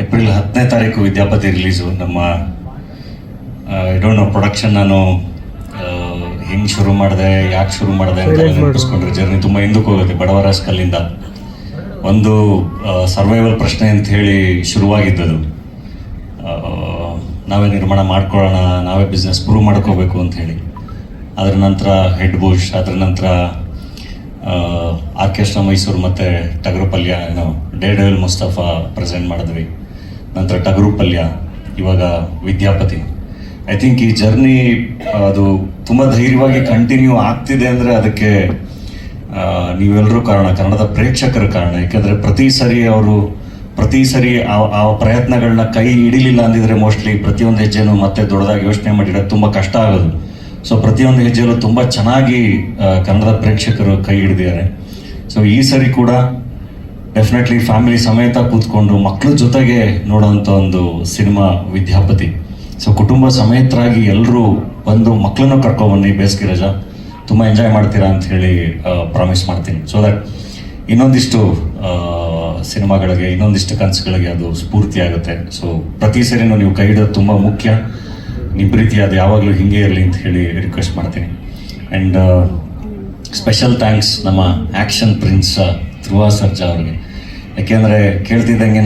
April ಹತ್ತನೇ ತಾರೀಕು Vidyapati release. ನಮ್ಮ ಡೋಂಟ್ ನೋ ಪ್ರೊಡಕ್ಷನ್ ನಾನು ಹೆಂಗೆ ಶುರು ಮಾಡಿದೆ ಯಾಕೆ ಶುರು ಮಾಡಿದೆ ಅಂತ ನೆನಪಿಸ್ಕೊಂಡ್ರೆ ಜರ್ನಿ ತುಂಬ ಹಿಂದಕ್ಕೆ ಹೋಗುತ್ತೆ ಬಡವರ ಸ್ಕಲ್ಲಿಂದ ಒಂದು ಸರ್ವೈವಲ್ ಪ್ರಶ್ನೆ ಅಂತ ಹೇಳಿ ಶುರುವಾಗಿದ್ದದು ನಾವೇ ನಿರ್ಮಾಣ ಮಾಡ್ಕೊಳ್ಳೋಣ ನಾವೇ ಬಿಸ್ನೆಸ್ ಪ್ರೂವ್ ಮಾಡ್ಕೋಬೇಕು ಅಂತ ಹೇಳಿ. ಅದರ ನಂತರ ಹೆಡ್ ಬುಷ್ ಅದರ ನಂತರ ಆರ್ಕೆಸ್ಟ್ರಾ ಮೈಸೂರು ಮತ್ತು ಟಗರು ಪಲ್ಯ ಏನೋ ಡೇ ಡೆವಿಲ್ ಮುಸ್ತಫಾ ಪ್ರೆಸೆಂಟ್ ಮಾಡಿದ್ವಿ. ನಂತರ ಟಗರು ಪಲ್ಯ ಇವಾಗ ವಿದ್ಯಾಪತಿ. ಐ ಥಿಂಕ್ ಈ ಜರ್ನಿ ಅದು ತುಂಬ ಧೈರ್ಯವಾಗಿ ಕಂಟಿನ್ಯೂ ಆಗ್ತಿದೆ ಅಂದರೆ ಅದಕ್ಕೆ ನೀವೆಲ್ಲರೂ ಕಾರಣ, ಕನ್ನಡದ ಪ್ರೇಕ್ಷಕರ ಕಾರಣ. ಯಾಕೆಂದರೆ ಪ್ರತಿ ಸರಿ ಅವರು, ಪ್ರತಿ ಸರಿ ಆ ಪ್ರಯತ್ನಗಳನ್ನ ಕೈ ಹಿಡಿಲಿಲ್ಲ ಅಂದಿದ್ರೆ ಮೋಸ್ಟ್ಲಿ ಪ್ರತಿಯೊಂದು ಹೆಜ್ಜೆನೂ ಮತ್ತೆ ದೊಡ್ಡದಾಗಿ ಯೋಚನೆ ಮಾಡಿಡೋದು ತುಂಬ ಕಷ್ಟ ಆಗೋದು. ಸೊ ಪ್ರತಿಯೊಂದು ಹೆಜ್ಜೆಯಲ್ಲೂ ತುಂಬ ಚೆನ್ನಾಗಿ ಕನ್ನಡದ ಪ್ರೇಕ್ಷಕರು ಕೈ ಹಿಡಿದಿದ್ದಾರೆ. ಸೊ ಈ ಸರಿ ಕೂಡ ಡೆಫಿನೆಟ್ಲಿ ಫ್ಯಾಮಿಲಿ ಸಮೇತ ಕೂತ್ಕೊಂಡು ಮಕ್ಕಳ ಜೊತೆಗೆ ನೋಡೋವಂಥ ಒಂದು ಸಿನಿಮಾ ವಿದ್ಯಾಪತಿ. ಸೊ ಕುಟುಂಬ ಸಮೇತರಾಗಿ ಎಲ್ಲರೂ ಬಂದು ಮಕ್ಕಳನ್ನು ಕರ್ಕೊಬನ್ನಿ ಬೇಸಿಗೆ ರಜಾ. ತುಂಬ ಎಂಜಾಯ್ ಮಾಡ್ತೀರಾ ಅಂತ ಹೇಳಿ ಪ್ರಾಮಿಸ್ ಮಾಡ್ತೀನಿ. ಸೊ ದಟ್ ಇನ್ನೊಂದಿಷ್ಟು ಸಿನಿಮಾಗಳಿಗೆ, ಇನ್ನೊಂದಿಷ್ಟು ಕನಸುಗಳಿಗೆ ಅದು ಸ್ಫೂರ್ತಿ ಆಗುತ್ತೆ. ಸೊ ಪ್ರತಿ ಸರಿನೂ ನೀವು ಕೈ ಹಿಡೋದು ತುಂಬ ಮುಖ್ಯ. ನಿಮ್ಮ ರೀತಿ ಅದು ಯಾವಾಗಲೂ ಹಿಂಗೆ ಇರಲಿ ಅಂತ ಹೇಳಿ ರಿಕ್ವೆಸ್ಟ್ ಮಾಡ್ತೀನಿ. ಆ್ಯಂಡ್ ಸ್ಪೆಷಲ್ ಥ್ಯಾಂಕ್ಸ್ ನಮ್ಮ ಆ್ಯಕ್ಷನ್ ಪ್ರಿನ್ಸ್ ಧ್ರುವ ಸರ್ಜಾ ಅವ್ರಿಗೆ. ಯಾಕೆಂದರೆ ಕೇಳ್ತಿದ್ದಂಗೆ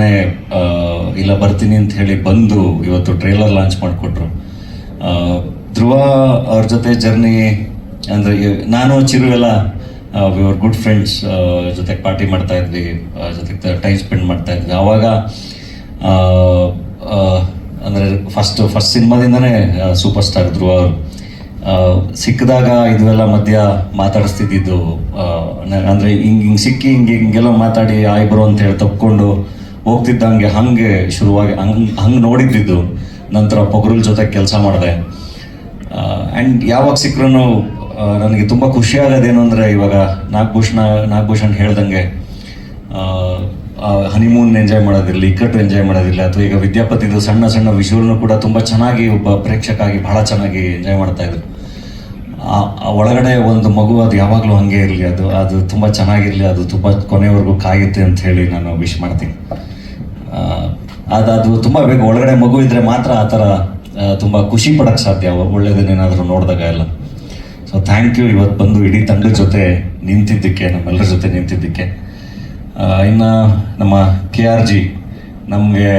ಇಲ್ಲ ಬರ್ತೀನಿ ಅಂತ ಹೇಳಿ ಬಂದು ಇವತ್ತು ಟ್ರೇಲರ್ ಲಾಂಚ್ ಮಾಡಿಕೊಟ್ರು. ಧ್ರುವ ಅವ್ರ ಜೊತೆ ಜರ್ನಿ ಅಂದರೆ ನಾನು, ಚಿರು ಎಲ್ಲ ವಿವರ್ ಗುಡ್ ಫ್ರೆಂಡ್ಸ್ ಜೊತೆಗೆ ಪಾರ್ಟಿ ಮಾಡ್ತಾ ಇದ್ವಿ ಜೊತೆಗೆ ಟೈಮ್ ಸ್ಪೆಂಡ್ ಮಾಡ್ತಾ ಇದ್ವಿ. ಆವಾಗ ಅಂದರೆ ಫಸ್ಟ್ ಫಸ್ಟ್ ಸಿನಿಮಾದಿಂದನೇ ಸೂಪರ್ ಸ್ಟಾರ್ ಧ್ರುವ ಅವರು. ಸಿಕ್ಕಿದಾಗ ಇದೆಲ್ಲ ಮಧ್ಯ ಮಾತಾಡಿಸ್ತಿದ್ದಿದ್ದು ಅಂದರೆ ಹಿಂಗೆ, ಹಿಂಗ್ ಸಿಕ್ಕಿ ಹಿಂಗೆ, ಹಿಂಗೆಲ್ಲ ಮಾತಾಡಿ ಆಯ್ ಬರೋ ಅಂತ ಹೇಳಿ ತಪ್ಕೊಂಡು ಹೋಗ್ತಿದ್ದಂಗೆ ಹಂಗೆ ಶುರುವಾಗಿ, ಹಂಗೆ ಹಂಗೆ ನೋಡಿದ್ದಿದ್ದು. ನಂತರ ಪೊಗರುಲ್ ಜೊತೆ ಕೆಲಸ ಮಾಡಿದೆ. ಆ್ಯಂಡ್ ಯಾವಾಗ ಸಿಕ್ಕರೂ ನನಗೆ ತುಂಬ ಖುಷಿ ಆಗೋದೇನು ಅಂದರೆ ಇವಾಗ ನಾಗಭೂಷಣ ನಾಗಭೂಷಣ್ ಹೇಳ್ದಂಗೆ ಹನಿಮೂನ್ ಎಂಜಾಯ್ ಮಾಡೋದಿರಲಿ, ಇಕ್ಕಟ್ಟು ಎಂಜಾಯ್ ಮಾಡೋದಿಲ್ಲ ಅಥವಾ ಈಗ ವಿದ್ಯಾಪತಿದು ಸಣ್ಣ ಸಣ್ಣ ವಿಷುವಲ್ನು ಕೂಡ ತುಂಬ ಚೆನ್ನಾಗಿ ಒಬ್ಬ ಪ್ರೇಕ್ಷಕಾಗಿ ಬಹಳ ಚೆನ್ನಾಗಿ ಎಂಜಾಯ್ ಮಾಡ್ತಾ ಇದ್ರು. ಒಳಗಡೆ ಒಂದು ಮಗು ಅದು ಯಾವಾಗಲೂ ಹಾಗೆ ಇರಲಿ ಅದು ಅದು ತುಂಬ ಚೆನ್ನಾಗಿರಲಿ ಅದು ತುಂಬ ಕೊನೆವರೆಗೂ ಕಾಯುತ್ತೆ ಅಂತ ಹೇಳಿ ನಾನು ವಿಶ್ ಮಾಡ್ತೀನಿ. ಆ, ಅದು ಅದು ತುಂಬ ಬೇಗ ಒಳಗಡೆ ಮಗು ಇದ್ದರೆ ಮಾತ್ರ ಆ ಥರ ಆ, ತುಂಬ ಖುಷಿ ಪಡೋಕ್ಕೆ ಸಾಧ್ಯ ಒಳ್ಳೇದನ್ನೇನಾದರೂ ನೋಡಿದಾಗ ಎಲ್ಲ. ಸೊ ಥ್ಯಾಂಕ್ ಯು ಇವತ್ತು ಬಂದು ಇಡೀ ತಂಡದ ಜೊತೆ ನಿಂತಿದ್ದಕ್ಕೆ ನಮ್ಮೆಲ್ಲರ ಜೊತೆ ನಿಂತಿದ್ದಕ್ಕೆ. ಇನ್ನು ನಮ್ಮ ಕೆ ಆರ್ ಜಿ ನಮಗೆ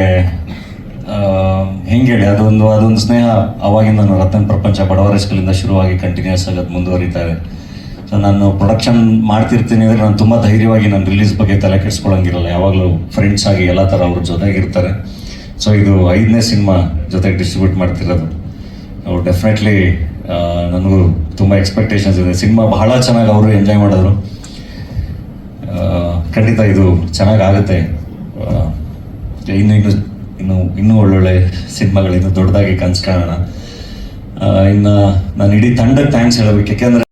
ಹೆಂಗೆ ಹೇಳಿ, ಅದೊಂದು ಅದೊಂದು ಸ್ನೇಹ ಅವಾಗಿಂದ ನಾನು ರತನ್ ಪ್ರಪಂಚ ಬಡವರ ಸ್ಕೂಲಿಂದ ಶುರುವಾಗಿ ಕಂಟಿನ್ಯೂಸ್ ಆಗಿ ಮುಂದುವರಿತಾ ಇದೆ. ಸೊ ನಾನು ಪ್ರೊಡಕ್ಷನ್ ಮಾಡ್ತಿರ್ತೀನಿ ಅಂದರೆ ನಾನು ತುಂಬ ಧೈರ್ಯವಾಗಿ ನಾನು ರಿಲೀಸ್ ಬಗ್ಗೆ ತಲೆ ಕೆಡಿಸ್ಕೊಳ್ಳೋಂಗಿರಲ್ಲ ಯಾವಾಗಲೂ ಫ್ರೆಂಡ್ಸ್ ಆಗಿ ಎಲ್ಲ ಥರ ಅವ್ರ ಜೊತೆಗಿರ್ತಾರೆ. ಸೊ ಇದು ಐದನೇ ಸಿನಿಮಾ ಜೊತೆಗೆ ಡಿಸ್ಟ್ರಿಬ್ಯೂಟ್ ಮಾಡ್ತಿರೋದು. ಡೆಫಿನೆಟ್ಲಿ ನನಗೂ ತುಂಬ ಎಕ್ಸ್ಪೆಕ್ಟೇಷನ್ಸ್ ಇದೆ. ಸಿನಿಮಾ ಬಹಳ ಚೆನ್ನಾಗಿ ಅವರು ಎಂಜಾಯ್ ಮಾಡಿದ್ರು. ಖಂಡಿತ ಇದು ಚೆನ್ನಾಗಾಗುತ್ತೆ ಇನ್ನು ಇನ್ನು ಇನ್ನು ಇನ್ನೂ ಒಳ್ಳೊಳ್ಳೆ ಸಿನಿಮಾಗಳಿಂದ ದೊಡ್ಡದಾಗಿ ಕನ್ಸು ಕಾಣೋಣ. ಆ, ಇನ್ನು ನಾನು ಇಡೀ ತಂಡಕ್ಕೆ ಥ್ಯಾಂಕ್ಸ್ ಹೇಳಬೇಕು ಯಾಕೆಂದರೆ